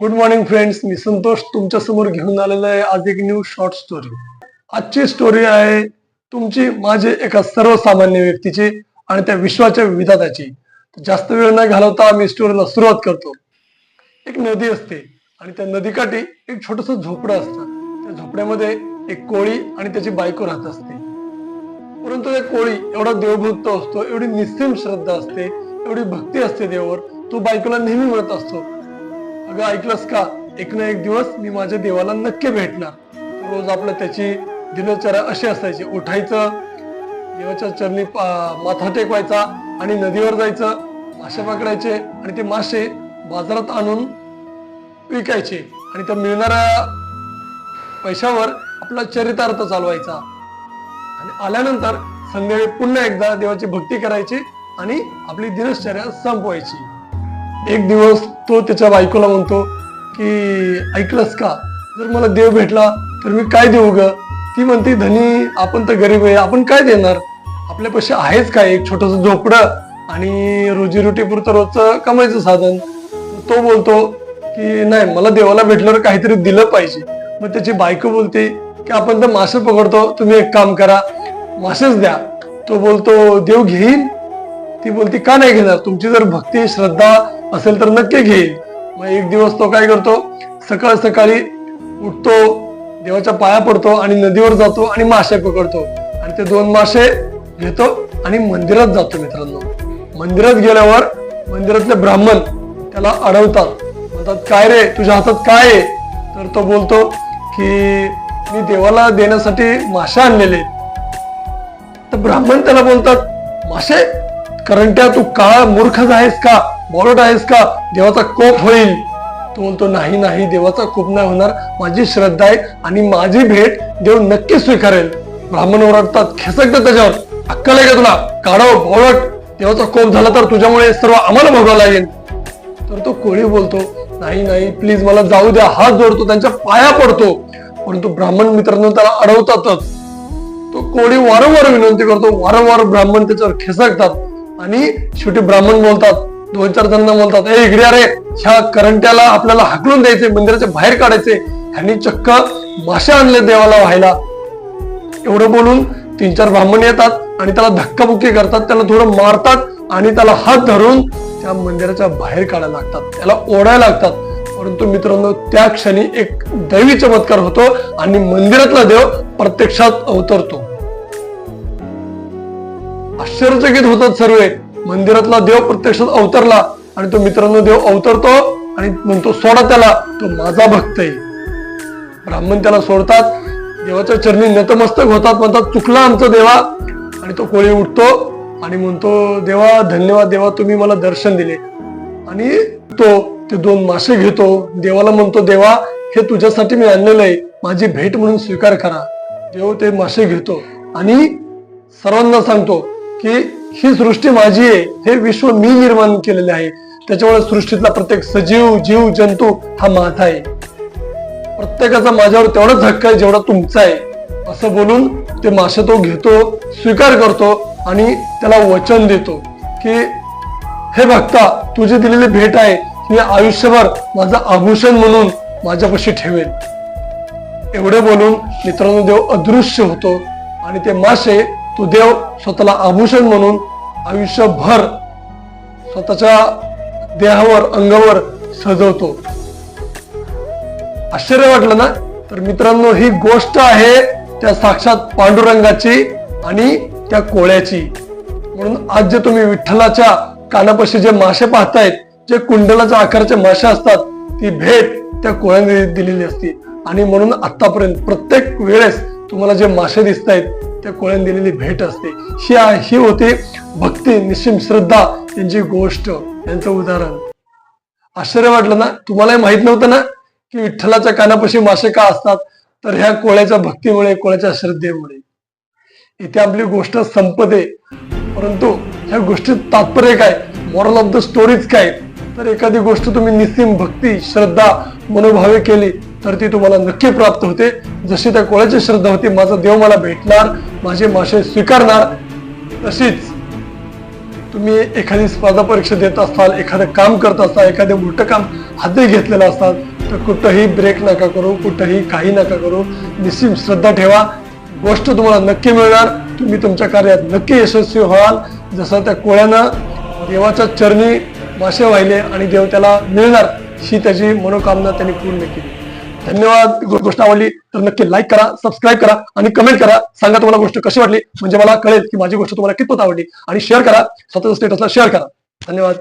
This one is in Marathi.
गुड मॉर्निंग फ्रेंड्स मी संतोष तुमच्यासमोर घेऊन आलेला आहे आज एक न्यू शॉर्ट स्टोरी आजची स्टोरी आहे तुमची माझे एका सर्वसामान्य व्यक्तीची आणि त्या विश्वाच्या विधाताची जास्त वेळ न घालवता मी स्टोरीला सुरुवात करतो. एक नदी असते आणि त्या नदीकाठी एक छोटस झोपडं असतं. त्या झोपड्यामध्ये एक कोळी आणि त्याची बायको राहत असते. परंतु एक कोळी एवढा देवभक्त असतो एवढी निस्सीम श्रद्धा असते एवढी भक्ती असते देवावर तो बायकोला नेहमी म्हणत असतो अगं ऐकलंस का? एक ना एक दिवस मी माझ्या देवाला नक्की भेटणार. रोज आपलं त्याची दिनचर्या अशी असायची. उठायचं देवाच्या चरणी माथा टेकवायचा आणि नदीवर जायचं मासे पकडायचे आणि ते मासे बाजारात आणून विकायचे. आणि त्या मिळणाऱ्या पैशावर आपला चरितार्थ चालवायचा. आणि आल्यानंतर संध्याकाळी पुन्हा एकदा देवाची भक्ती करायची आणि आपली दिनचर्या संपवायची. एक दिवस तो त्याच्या बायकोला म्हणतो की ऐकलंस का? जर मला देव भेटला तर मी काय देऊ ग? ती म्हणते धनी आपण तर गरीब आहे आपण काय देणार? आपल्यापाशी आहेच काय एक छोटंसं झोपडं आणि रोजीरोटी पुरतं रोजचं कमायचं साधन? तो बोलतो की नाही मला देवाला भेटल्यावर काहीतरी दिलं पाहिजे. मग त्याची बायको बोलते की आपण तर मासे पकडतो तुम्ही एक काम करा मासेच द्या. तो बोलतो देव घेईल ती बोलते का नाही घेणार? तुमची जर भक्ती श्रद्धा असेल तर नक्की घेईल मग एक दिवस तो काय करतो? सकाळ सकाळी उठतो देवाच्या पाया पडतो आणि नदीवर जातो आणि मासे पकडतो. आणि ते दोन मासे घेतो आणि मंदिरात जातो मित्रांनो. मंदिरात गेल्यावर मंदिरातले ब्राह्मण त्याला अडवतात. म्हणतात काय रे? तुझ्या हातात काय आहे? तर तो बोलतो की मी देवाला देण्यासाठी मासे आणलेले तर ब्राह्मण त्याला बोलतात मासे त्या तू काळा मूर्खच आहेस का? बोलट आहेस का? देवाचा कोप होईल. तो बोलतो नाही नाही देवाचा कोप नाही होणार. माझी श्रद्धा आहे आणि माझी भेट देव नक्की स्वीकारेल. ब्राह्मण ओरडतात खेसकतात त्याच्यावर. अक्कल आहे का तुला? काढव बोलट देवाचा कोप झाला तर तुझ्यामुळे सर्व आम्हाला भोगावं लागेल. तर तो कोळी बोलतो नाही नाही प्लीज मला जाऊ द्या. हात जोडतो त्यांच्या पाया पडतो. परंतु ब्राह्मण मित्रांनो त्याला अडवतातच. तो कोळी वारंवार विनंती करतो वारंवार ब्राह्मण त्याच्यावर खेसकतात आणि शेवटी ब्राह्मण बोलतात दोन चार जणांना बोलतात ए इकडे अरे ह्या करंट्याला आपल्याला हाकलून द्यायचे मंदिराच्या बाहेर काढायचे ह्यांनी चक्क मासे आणले देवाला व्हायला. एवढं बोलून तीन चार ब्राह्मण येतात आणि त्याला धक्काबुक्की करतात त्याला थोडं मारतात आणि त्याला हात धरून त्या मंदिराच्या बाहेर काढायला लागतात. त्याला ओढायला लागतात. परंतु मित्रांनो त्या क्षणी एक दैवी चमत्कार होतो आणि मंदिरातला देव प्रत्यक्षात अवतरतो. आश्चर्यचकित होतात सर्व. मंदिरातला देव प्रत्यक्षात अवतरला आणि तो मित्रांनो देव अवतरतो आणि म्हणतो सोडा त्याला तो माझा भक्त आहे. ब्राह्मण त्याला सोडतात देवाच्या चरणी नतमस्तक होतात म्हणतात चुकला आमचा देवा. आणि तो कोळी उठतो आणि म्हणतो देवा धन्यवाद देवा तुम्ही मला दर्शन दिले. आणि तो ते दोन मासे घेतो. देवाला म्हणतो देवा हे तुझ्यासाठी मी आणलेलं आहे. माझी भेट म्हणून स्वीकार करा. देव ते मासे घेतो आणि सर्वांना सांगतो की ही सृष्टी माझी आहे. हे विश्व मी निर्माण केलेले आहे. त्याच्यामुळे सृष्टीतला प्रत्येक सजीव जीव जंतू हा माझा आहे. प्रत्येकाचा माझ्यावर तेवढाच हक्क आहे जेवढा तुमचा आहे. असं बोलून ते मासे तो घेतो स्वीकार करतो आणि त्याला वचन देतो की हे भक्ता तुझी दिलेली भेट आहे. मी आयुष्यभर माझं आभूषण म्हणून माझ्यापाशी ठेवेल एवढे बोलून मित्रांनो देव अदृश्य होतो आणि ते मासे तो देव स्वतःला आभूषण म्हणून आयुष्यभर स्वतःच्या देहावर अंगावर सजवतो. आश्चर्य वाटलं ना? तर मित्रांनो ही गोष्ट आहे त्या साक्षात पांडुरंगाची आणि त्या कोळ्याची. म्हणून आज जे तुम्ही विठ्ठलाच्या कानापाशी जे मासे पाहतायत जे कुंडलाच्या आकाराचे मासे असतात ती भेट त्या कोळ्याने दिलेली असते. आणि म्हणून आतापर्यंत प्रत्येक वेळेस तुम्हाला जे मासे दिसत आहेत त्या कोळ्याने दिलेली भेट असते. ही आहे- ही होती भक्ती निश्चिम श्रद्धा यांची गोष्ट यांचं उदाहरण. आश्चर्य वाटलं ना? तुम्हालाही माहीत नव्हतं ना की विठ्ठलाच्या कानापाशी मासे का असतात? तर ह्या कोळ्याच्या भक्तीमुळे कोळ्याच्या श्रद्धेमुळे. इथे आपली गोष्ट संपते. परंतु ह्या गोष्टीत तात्पर्य काय? मॉरल ऑफ द स्टोरीज काय? तर एखादी गोष्ट तुम्ही निस्सीम भक्ती श्रद्धा मनोभावे केली तर ती तुम्हाला नक्की प्राप्त होते. जशी त्या कोळ्याची श्रद्धा होती माझा देव मला भेटणार माझे मासे स्वीकारणार तशीच तुम्ही एखादी स्पर्धा परीक्षा देत असाल एखादं काम करत असाल एखादं मोठं काम हातही घेतलेलं असतात तर कुठंही ब्रेक नका करू कुठंही काही नका करू. निश्चित श्रद्धा ठेवा. गोष्ट तुम्हाला नक्की मिळणार. तुम्ही तुमच्या कार्यात नक्की यशस्वी व्हाल. जसं त्या कोळ्यानं देवाच्या चरणी मासे वाहिले आणि देव त्याला मिळणार ही त्याची मनोकामना त्यांनी पूर्ण केली. धन्यवाद. गोष्ट आवडली तर नक्की लाईक करा सबस्क्राईब करा आणि कमेंट करा. सांगा तुम्हाला गोष्ट कशी वाटली म्हणजे मला कळेल की माझी गोष्ट तुम्हाला कितपत आवडली. आणि शेअर करा स्वतःच्या स्टेटसला शेअर करा. धन्यवाद.